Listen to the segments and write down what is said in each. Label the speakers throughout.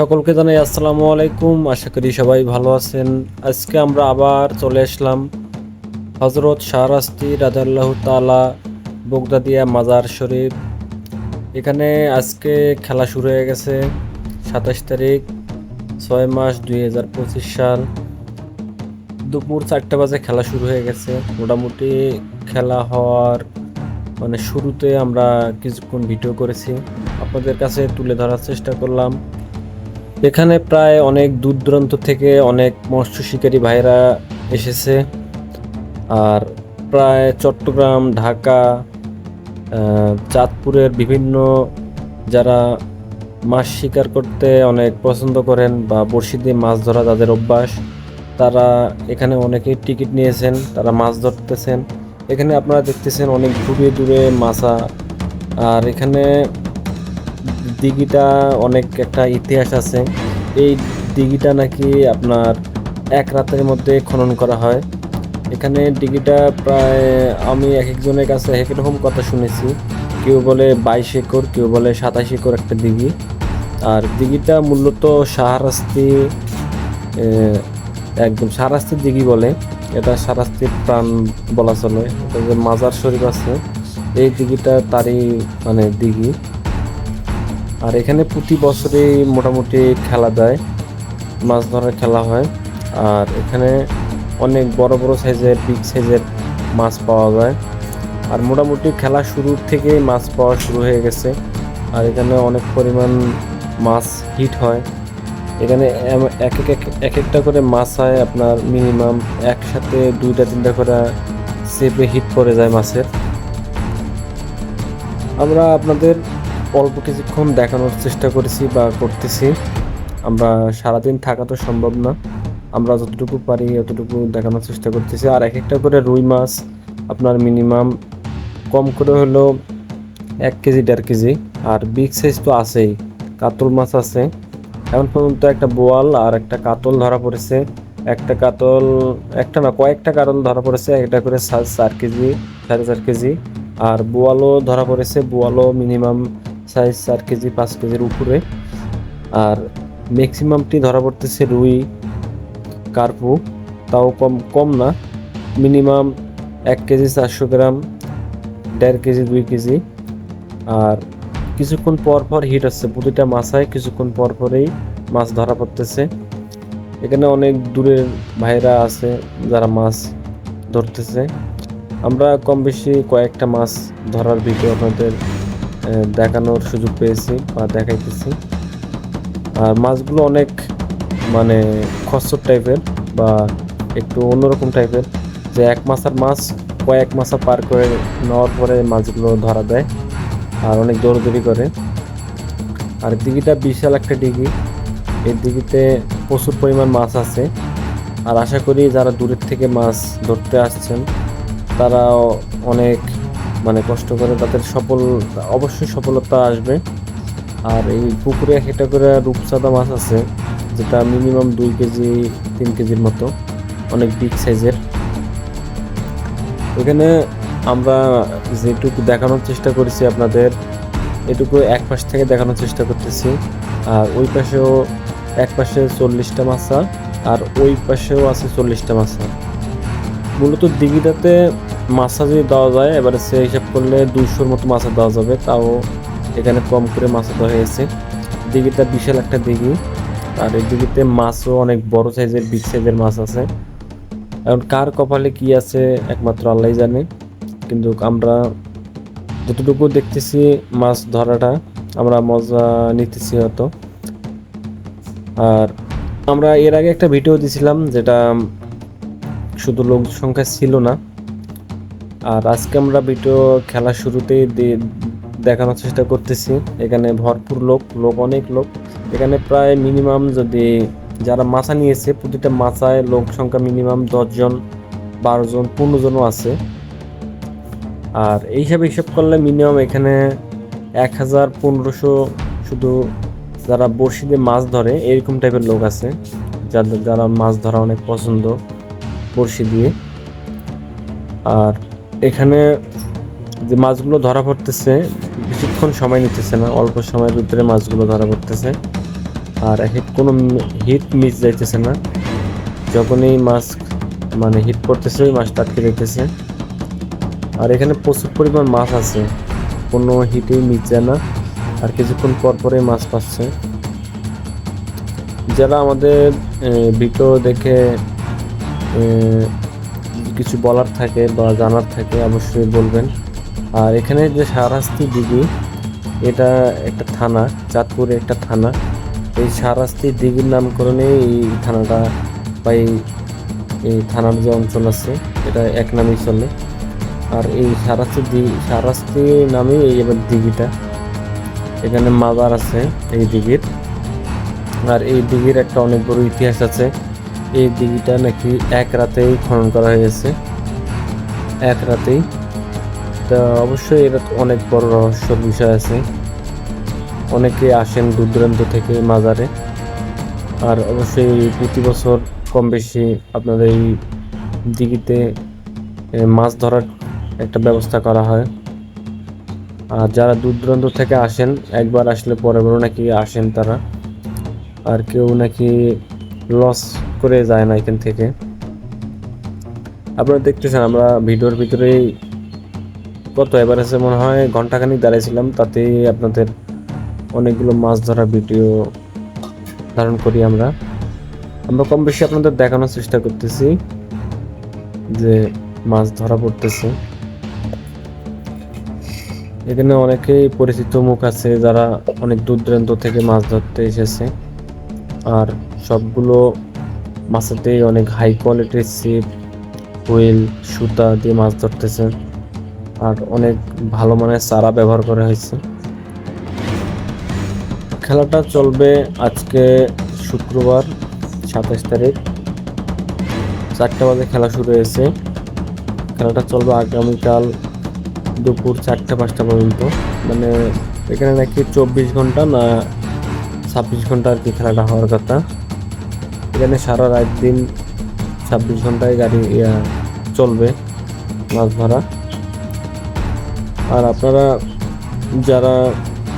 Speaker 1: সকলকে জানাই আসসালামু আলাইকুম। আশা করি সবাই ভালো আছেন। আজকে আমরা আবার চলে আসলাম হজরত শাহরাস্তি রাজাল্লাহ তালা বগদাদিয়া মাজার শরীফ। এখানে আজকে খেলা শুরু হয়ে গেছে সাতাশ তারিখ, ছয় মাস দুই হাজার পঁচিশ সাল। দুপুর চারটে বাজে খেলা শুরু হয়ে গেছে। মোটামুটি খেলা হওয়ার মানে শুরুতে আমরা কিছুক্ষণ ভিডিও করেছি। আপনাদের কাছে তুলে ধরার চেষ্টা করলাম। এখানে প্রায় অনেক দূর দূরান্ত থেকে অনেক মৎস্য শিকারী ভাইরা এসেছে। আর প্রায় চট্টগ্রাম, ঢাকা চাঁদপুরের বিভিন্ন যারা মাছ শিকার করতে অনেক পছন্দ করেন বা বড়শি দিয়ে মাছ ধরা তাদের অভ্যাস, তারা এখানে অনেকেই টিকিট নিয়েছেন, তারা মাছ ধরতেছেন। এখানে আপনারা দেখতেছেন অনেক দূরে দূরে মাছা। আর এখানে দিঘিটা অনেক একটা ইতিহাস আছে। এই দিঘিটা নাকি আপনার এক রাতের মধ্যে খনন করা হয়। এখানে দিঘিটা প্রায় আমি এক একজনের কাছে এক রকম কথা শুনেছি। কেউ বলে বাইশ একর, কেউ বলে সাতাশ একর একটা দিঘি। আর দিঘিটা মূলত সাহারাস্তি একদম সারাস্তির দিঘি বলে। এটা সারাস্তির প্রাণ বলা চলে। এটা যে মাজার শরীফ আছে, এই দিঘিটা তারই মানে দিঘি। আর এখানে প্রতি বছরই মোটামুটি খেলা দেয়, মাছ ধরার খেলা হয়। আর এখানে অনেক বড় বড় সাইজের বিগ সাইজের মাছ পাওয়া যায়। আর মোটামুটি খেলা শুরুর থেকেই মাছ পাওয়া শুরু হয়ে গেছে। আর এখানে অনেক পরিমাণ মাছ হিট হয়। এখানে এক এক- এক একটা করে মাছ হয় আপনার মিনিমাম একসাথে দুইটা, তিনটা করে সেপে হিট করে যায় মাছের। আমরা আপনাদের অল্প কিছুক্ষণ দেখানোর চেষ্টা করেছি বা করতেছি। আমরা সারাদিন থাকা তো সম্ভব না। আমরা যতটুকু পারি অতটুকু দেখানোর চেষ্টা করতেছি। আর এক একটা করে রুই মাছ আপনার মিনিমাম কম করে হলো এক কেজি, দেড় কেজি। আর বিগ সাইজ তো আছেই। কাতল মাছ আছে। এখন পর্যন্ত একটা বোয়াল আর একটা কাতল ধরা পড়েছে। একটা কাতল, একটা না, কয়েকটা কাতল ধরা পড়েছে। একটা করে চার কেজি, সাড়ে চার কেজি। আর বোয়ালও ধরা পড়েছে। বোয়ালও মিনিমাম সাইজ চার কেজি, পাঁচ কেজির উপরে। আর ম্যাক্সিমামটি ধরা পড়তেছে রুই, কার্পু। তাও কম কম না। মিনিমাম এক কেজি চারশো গ্রাম, দেড় কেজি, দুই কেজি। আর কিছুক্ষণ পর পর হিট আসছে। প্রতিটা মাছায় কিছুক্ষণ পর পরেই মাছ ধরা পড়তেছে। এখানে অনেক দূরের ভাইরা আছে যারা মাছ ধরতেছে। আমরা কম বেশি কয়েকটা মাছ ধরার ভিডিও আপনাদের দেখানোর সুযোগ পেয়েছি বা দেখাইতেছি। আর মাছগুলো অনেক মানে খসর টাইপের বা একটু অন্যরকম টাইপের, যে এক মাছার মাছ কয়েক মাছা পার করে নেওয়ার পরে মাছগুলো ধরা দেয় আর অনেক দৌড়দৌড়ি করে। আর দিঘিটা বিশাল একটা দিঘি। এই দিঘিতে প্রচুর পরিমাণ মাছ আছে। আর আশা করি যারা দূরের থেকে মাছ ধরতে আসছেন, তারাও অনেক মানে কষ্ট করে তাদের সফল, অবশ্যই সফলতা আসবে। আর এই পুকুরে এক একটা করে রূপসাদা মাছ আছে, যেটা মিনিমাম দুই কেজি, তিন কেজির মতো, অনেক বিগ সাইজের এখানে আমরা যেটুকু দেখানোর চেষ্টা করেছি আপনাদের, এটুকু এক পাশ থেকে দেখানোর চেষ্টা করতেছি। আর ওই পাশেও এক পাশে চল্লিশটা মাছা আর ওই পাশেও আছে চল্লিশটা মাছা মূলত দিঘিটাতে মাছা যদি দেওয়া যায়, এবারে সে হিসাব করলে দুইশোর মতো মাছা দেওয়া যাবে। তাও এখানে কম করে মাছা দেওয়া হয়েছে। দিঘিটা বিশাল একটা দিঘি। আর এই দিঘিতে মাছও অনেক বড় সাইজের বিগ সাইজের মাছ আছে। এখন কার কপালে কি আছে, একমাত্র আল্লাহ জানে। কিন্তু আমরা যতটুকু দেখতেছি মাছ ধরাটা, আমরা মজা নিতেছি হয়তো। আর আমরা এর আগে একটা ভিডিও দিছিলাম, যেটা শুধু লোক সংখ্যা ছিল না। আর আজকে আমরা ভিডিও খেলা শুরুতেই দেখানোর চেষ্টা করতেছি। এখানে ভরপুর লোক লোক অনেক লোক। এখানে প্রায় মিনিমাম যদি যারা মাছা নিয়েছে, প্রতিটা মাছায় লোক সংখ্যা মিনিমাম দশজন বারো জন পনেরো জনও আছে। আর এই হিসাবে করলে মিনিমাম এখানে এক হাজার পনেরোশো শুধু যারা বড়শি দিয়ে মাছ ধরে, এরকম টাইপের লোক আছে। যাদের যারা মাছ ধরা অনেক পছন্দ বড়শি দিয়ে। আর এখানে যে মাছগুলো ধরা পড়তেছে বেশিক্ষণ সময় নিতেছে না, অল্প সময়ের ভিতরে মাছগুলো ধরা পড়তেছে। আর হিট কোনো হিট মিস যাইতেছে না। যখনই মাছ মানে হিট পড়তেছে, ওই মাছটা আটকে যাইতেছে। আর এখানে প্রচুর পরিমাণ মাছ আছে। কোনো হিটেই মিস যায় না। আর কিছুক্ষণ পর পরে মাছ পাচ্ছে। যারা আমাদের ভিডিও দেখে কিছু বলার থাকে বা জানার থাকে, অবশ্যই বলবেন। আর এখানে যে সারাস্তি দিঘি, এটা একটা থানা, চাঁদপুরে একটা থানা। এই সারাস্তি দিঘির নামকরণে এই থানাটা বা এই থানার যে অঞ্চল আছে, এটা এক নামেই চলে। আর এই সারাস্তি দিঘি সারাস্তি নামেই এই এবার দিঘিটা, এখানে মাজার আছে এই দিঘির। আর এই দিঘির একটা অনেক বড় ইতিহাস আছে। এই দিঘিটা নাকি এক রাতেই খনন করা হয়েছে। এক রাতেই। তা অবশ্যই এটা অনেক বড় রহস্যর বিষয় আছে। অনেকে আসেন দূর দূরান্ত থেকে মাজারে। আর অবশ্যই প্রতি বছর কম বেশি আপনাদের এই দিঘিতে মাছ ধরার একটা ব্যবস্থা করা হয়। আর যারা দূর দূরান্ত থেকে আসেন, একবার আসলে পরের বারও নাকি আসেন তারা। আর কেউ নাকি লস করে যায় না এখান থেকে। আপনারা দেখতেছেন, আমরা ভিডিওর ভিতরেই কত আছে মনে হয় ঘন্টাখানিক দাঁড়াইছিলাম তাতেই আপনাদের অনেকগুলো মাছ ধরার ভিডিও ধারণ করি আমরা। আমরা কম বেশি আপনাদের দেখানোর চেষ্টা করতেছি যে মাছ ধরা পড়তেছে। এখানে অনেকেই পরিচিত মুখ আছে যারা অনেক দূর দূরান্ত থেকে মাছ ধরতে এসেছে। আর সবগুলো মাছেতেই অনেক হাই কোয়ালিটির ছিপ হুইল সুতা দিয়ে মাছ ধরতেছে। আর অনেক ভালো মানের চারা ব্যবহার করা হয়েছে। খেলাটা চলবে আজকে শুক্রবার, সাতাশ তারিখ। চারটে বাজে খেলা শুরু হয়েছে। খেলাটা চলবে আগামীকাল দুপুর চারটে পাঁচটা পর্যন্ত। মানে এখানে নাকি চব্বিশ ঘণ্টা না ছাব্বিশ ঘণ্টা আর কি খেলাটা হওয়ার কথা। এখানে সারা রাত দিন ছাব্বিশ ঘন্টায় গাড়ি, ইয়া, চলবে মাছ ধরা। আর আপনারা যারা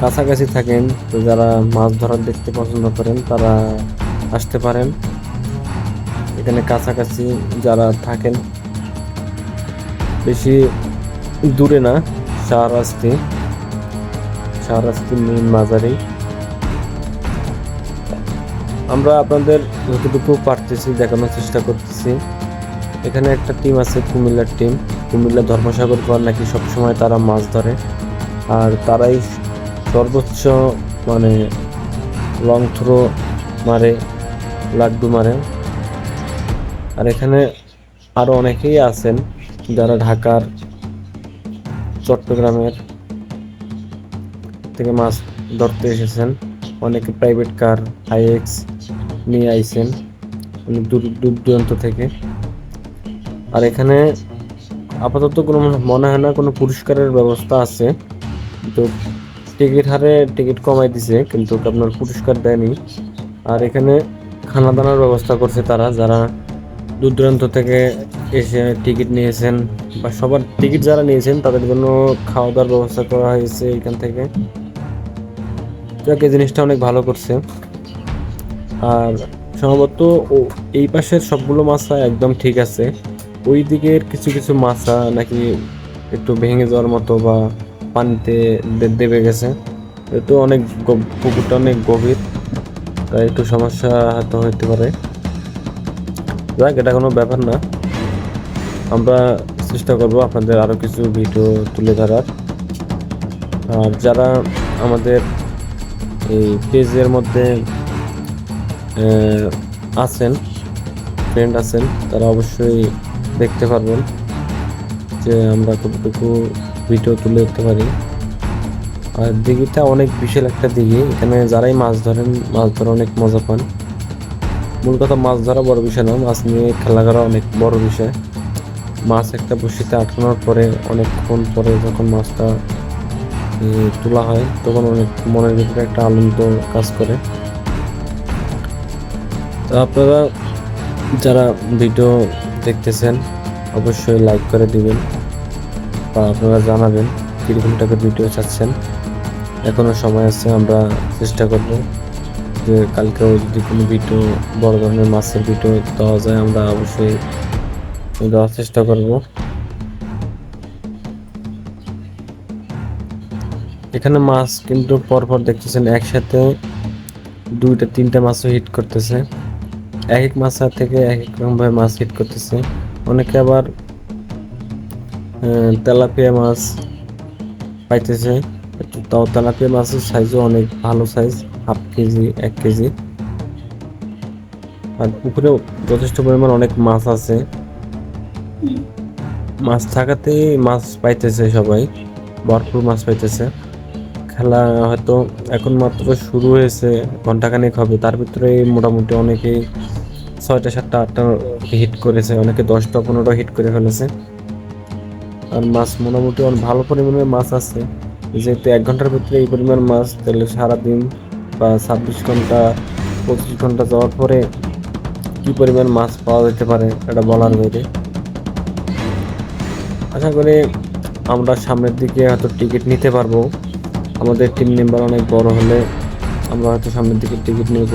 Speaker 1: কাছাকাছি থাকেন, তো যারা মাছ ধরার দেখতে পছন্দ করেন, তারা আসতে পারেন। এখানে কাছাকাছি যারা থাকেন, বেশি দূরে না, শাহরাস্তি। শাহরাস্তি মেইন মাজারেই আমরা আপনাদের যতটুকু পারতেছি, দেখানোর চেষ্টা করতেছি। এখানে একটা টিম আছে, কুমিল্লার টিম। কুমিল্লা ধর্মসাগর পর নাকি সবসময় তারা মাছ ধরে। আর তারাই সর্বোচ্চ মানে লং থ্রো মারে, লাড্ডু মারে। আর এখানে আরও অনেকেই আছেন যারা ঢাকার, চট্টগ্রামের থেকে মাছ ধরতে এসেছেন। অনেকে প্রাইভেট কার হাইএক্স নিয়ে আইছেন অনেক দূর দূর দূরান্ত থেকে। আর এখানে আপাতত কোনো মনে- মনে হয় না, কোনো পুরস্কারের ব্যবস্থা আছে। তো টিকিট হারে টিকিট কমাই দিছে, কিন্তু আপনার পুরস্কার দেয়নি। আর এখানে খানা দানার ব্যবস্থা করছে তারা, যারা দূর দূরান্ত থেকে এসে টিকিট নিয়েছেন, বা সবার টিকিট যারা নিয়েছেন, তাদের জন্য খাওয়া দাওয়ার ব্যবস্থা করা হয়েছে এখান থেকে। যাক এই জিনিসটা অনেক ভালো করছে। আর সম্ভবত ও এই পাশের সবগুলো মাছা একদম ঠিক আছে। ওই দিকের কিছু কিছু মাছা নাকি একটু ভেঙে যাওয়ার মতো বা পানিতে দেবে গেছে। তো অনেক পুকুরটা অনেক গভীর, তাই একটু সমস্যা হয়তো হতে পারে। যাক, এটা কোনো ব্যাপার না। আমরা চেষ্টা করব আপনাদের আরও কিছু ভিডিও তুলে ধরার। আর যারা আমাদের এই পেজের মধ্যে আছেন ফ্রেন্ড আছেন, তারা অবশ্যই দেখতে পারবেন যে আমরা কতটুকু ভিডিও তুলে ধরতে পারি। আর দিঘিটা অনেক বিশাল একটা দিঘি, এখানে যারাই মাছ ধরেন, মাছ ধরে অনেক মজা পান। মূল কথা, মাছ ধরা বড় বিষয় না, মাছ নিয়ে খেলা করা অনেক বড় বিষয়। মাছ একটা বসিতে আটকানোর পরে, অনেকক্ষণ পরে যখন মাছটা তোলা হয়, তখন অনেক মনের ভিতরে একটা আনন্দ কাজ করে। তো আপনারা যারা ভিডিও দেখতেছেন, অবশ্যই লাইক করে দিবেন বা আপনারা জানাবেন কীরকম টাইপের ভিডিও চাচ্ছেন। এখনও সময় আছে, আমরা চেষ্টা করব যে কালকেও যদি কোনো ভিডিও বড় ধরনের মাছের ভিডিও দেওয়া যায়, আমরা অবশ্যই দেওয়ার চেষ্টা করব। এখানে মাছ কিন্তু পরপর দেখতেছেন, একসাথে দুইটা, তিনটা মাছও হিট করতেছে। এক এক মাছা থেকে এক এক রকমভাবে মাছ হিট করতেছে। অনেকে আবার তেলাপিয়া মাছ পাইতেছে। তাও তেলাপিয়া মাছের সাইজও অনেক ভালো সাইজ হাফ কেজি, এক কেজি। আর পুকুরেও যথেষ্ট পরিমাণ অনেক মাছ আছে। মাছ থাকাতেই মাছ পাইতেছে সবাই, ভরপুর মাছ পাইতেছে। খেলা হয়তো এখন মাত্র শুরু হয়েছে, ঘন্টাখানেক হবে। তার ভিতরে মোটামুটি অনেকেই ছয়টা, সাতটা, আটটা হিট করেছে। অনেকে দশটা, পনেরোটা হিট করে ফেলেছে। আর মাছ মোটামুটি অনেক ভালো পরিমাণে মাছ আছে। যেহেতু এক ঘণ্টার ভিতরে এই পরিমাণ মাছ, তাহলে সারাদিন বা ছাব্বিশ ঘণ্টা, পঁচিশ ঘণ্টা যাওয়ার পরে কি পরিমাণ মাছ পাওয়া যেতে পারে, এটা বলার বাইরে। আশা করি আমরা সামনের দিকে হয়তো টিকিট নিতে পারব। আমাদের টিম মেম্বার অনেক বড় হলে আমরা হয়তো সামনের দিকে টিকিট নেব।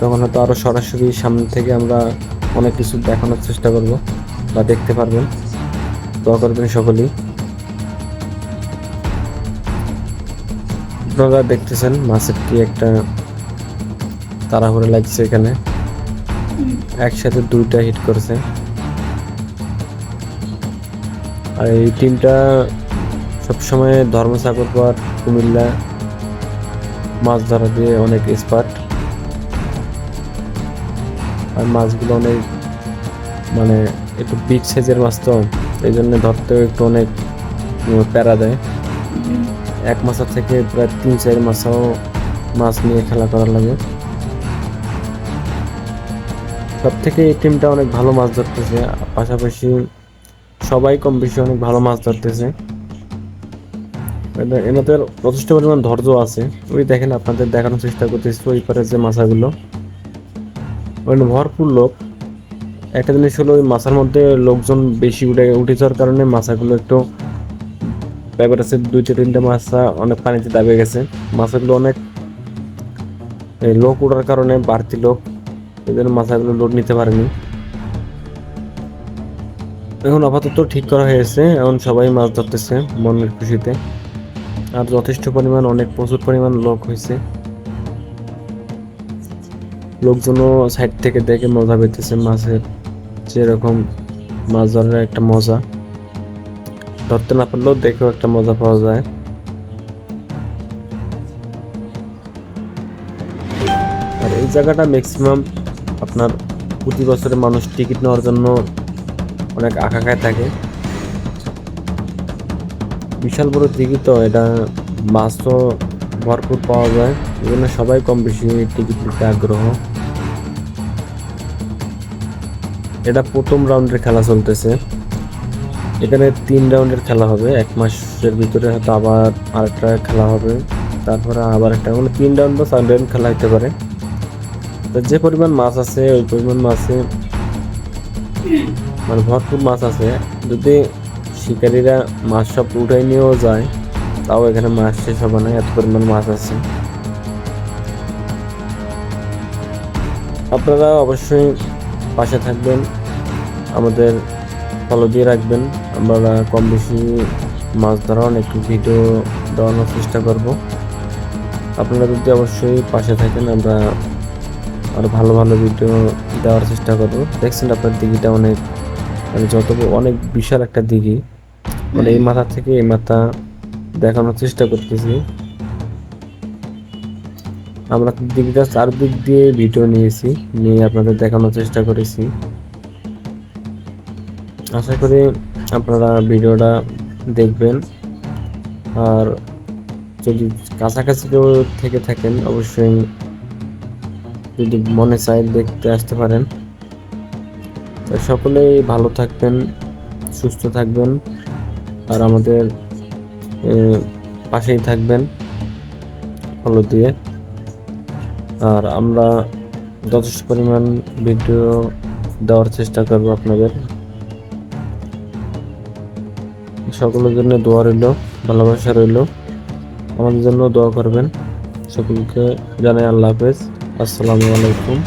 Speaker 1: তখন হয়তো আরও সরাসরি সামনে থেকে আমরা অনেক কিছু দেখানোর চেষ্টা করব বা দেখতে পারবেন। দোয়া করবেন সকলেই। আপনারা দেখতেছেন মাছের কি একটা তাড়াহুড়ো লাগছে এখানে। একসাথে দুইটা হিট করেছে। আর এই টিমটা সবসময় ধর্মসাগর পার কুমিল্লা, মাছ ধরা দিয়ে অনেক এক্সপার্ট আর মাছগুলো অনেক মানে একটু বিগ সাইজের মাছ তো এই জন্য ধরতেও একটু অনেক প্যারা দেয়। এক মাসের থেকে প্রায় তিন, চার মাসও মাছ নিয়ে খেলা করার লাগে। সব থেকে এই টিমটা অনেক ভালো মাছ ধরতেছে, পাশাপাশি সবাই কম বেশি অনেক ভালো মাছ ধরতেছে। এনাদের যথেষ্ট পরিমাণ ধৈর্য আছে। ওই দেখেন আপনাদের দেখানোর চেষ্টা করতেছি, ওই পারে যে মাছাগুলো। ওখানে ভরপুর লোক। একটা জিনিস হলো ওই মাছার মধ্যে লোকজন বেশি উঠে উঠে যাওয়ার কারণে মাছাগুলো একটু ব্যাপার আছে, দুই চার তিনটা মাছা অনেক পানিতে দাবে গেছে। মাছাগুলো অনেক লোক ওঠার কারণে বাড়তি লোক এই জন্য মাছাগুলো লোড নিতে পারেনি। এখন আপাতত ঠিক করা হয়েছে, এখন সবাই মাছ ধরতেছে মনের খুশিতে। আর যথেষ্ট পরিমাণ, অনেক প্রচুর পরিমাণ লোক হয়েছে। লোকজনও সাইড থেকে দেখে মজা পেতেছে। মাছের যেরকম মাছ ধরার একটা মজা। ধরতে না পারলেও দেখেও একটা মজা পাওয়া যায়। আর এই জায়গাটা ম্যাক্সিমাম আপনার প্রতি বছরে মানুষ টিকিট নেওয়ার জন্য অনেক আকাঙ্ক্ষায় থাকে। বিশাল বড় দিঘি তো, এটা মাছ তো ভরপুর পাওয়া যায়। এই জন্য সবাই কম বেশি টিকিট নিতে আগ্রহ। এটা প্রথম রাউন্ডের খেলা চলতেছে। এখানে তিন রাউন্ডের খেলা হবে। এক মাসের ভিতরে হয়তো আবার আরেকটা খেলা হবে। তারপরে আবার একটা মানে তিন রাউন্ড বা চার রাউন্ড খেলা হতে পারে। তো যে পরিমাণ মাছ আছে, ওই পরিমাণ মাছে মানে ভরপুর মাছ আছে। যদি শিকারীরা মাছ সব উঠাই নিয়েও যায়, তাও এখানে মাছ শেষ হবে না, এত পরিমাণ মাছ আছে। আপনারা অবশ্যই পাশে থাকবেন, আমাদের ফলো দিয়ে রাখবেন। আমরা কম বেশি মাছ ধরা অনেক ভিডিও দেওয়ানোর চেষ্টা করব। আপনারা যদি অবশ্যই পাশে থাকেন, আমরা আরও ভালো ভালো ভিডিও দেওয়ার চেষ্টা করব। দেখছেন আপনার দিঘিটা অনেক মানে যত অনেক বিশাল একটা দিঘি। মানে এই মাথা থেকে এই মাথা দেখানোর চেষ্টা করতেছি। আমরা দিঘিটা চারদিক দিয়ে ভিডিও নিয়েছি, নিয়ে আপনাদের দেখানোর চেষ্টা করেছি। আশা করি আপনারা ভিডিওটা দেখবেন। আর যদি কাছাকাছি কেউ থেকে থাকেন, অবশ্যই যদি মনে চায় দেখতে আসতে পারেন। তো সকলেই ভালো থাকবেন, সুস্থ থাকবেন, আর আমাদের পাশেই থাকবেন। ফলো দিয়ে। আর আমরা যথেষ্ট পরিমাণ ভিডিও দেওয়ার চেষ্টা করব আপনাদের। সকলের জন্য দোয়া রইল, ভালোবাসা রইল। আমাদের জন্য দোয়া করবেন। সকলকে জানাই আল্লাহ হাফেজ। আসসালামু আলাইকুম।